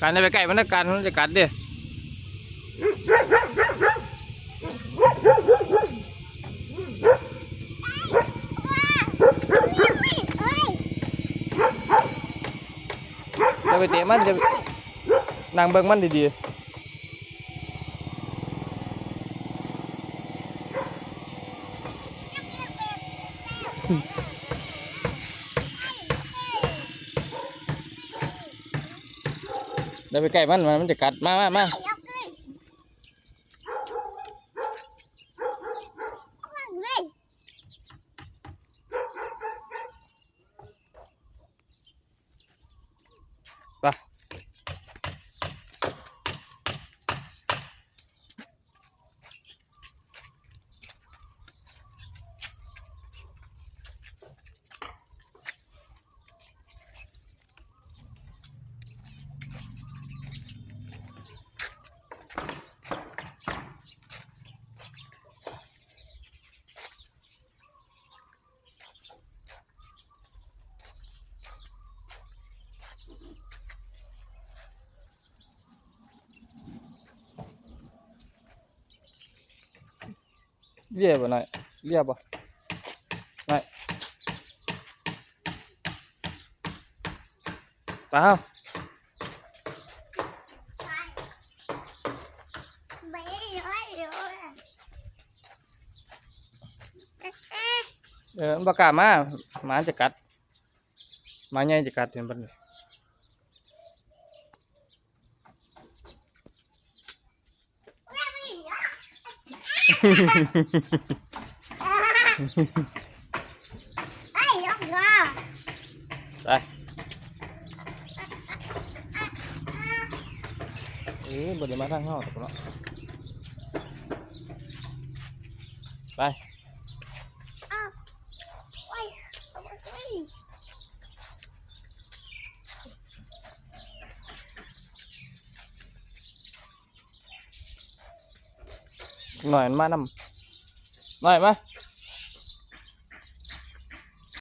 การจะไปไก่มันจะการมันจะกัดดิจะไปเตะมันจะนางเบิ้งมันดีๆ จะไปใกล้มันมันจะกัดมามามา เอาขึ้นเอาเลย ไป เรียบบ่หน่อยเรียบบ่หน่อยเปล่าไม่ไม่เลยเอ๊ะเออมันบ่กล้ามาหมาจะกัดหมาใหญ่จะกัดเห็นบ่นี่ไอ้ยกล้อไปเอ้ยบ่ได้มาทางเฮาดอกเนา đây. Ý bữa đi mà thằng thật tụi nó. Đây. หน่อยมันมานำหน่อยมา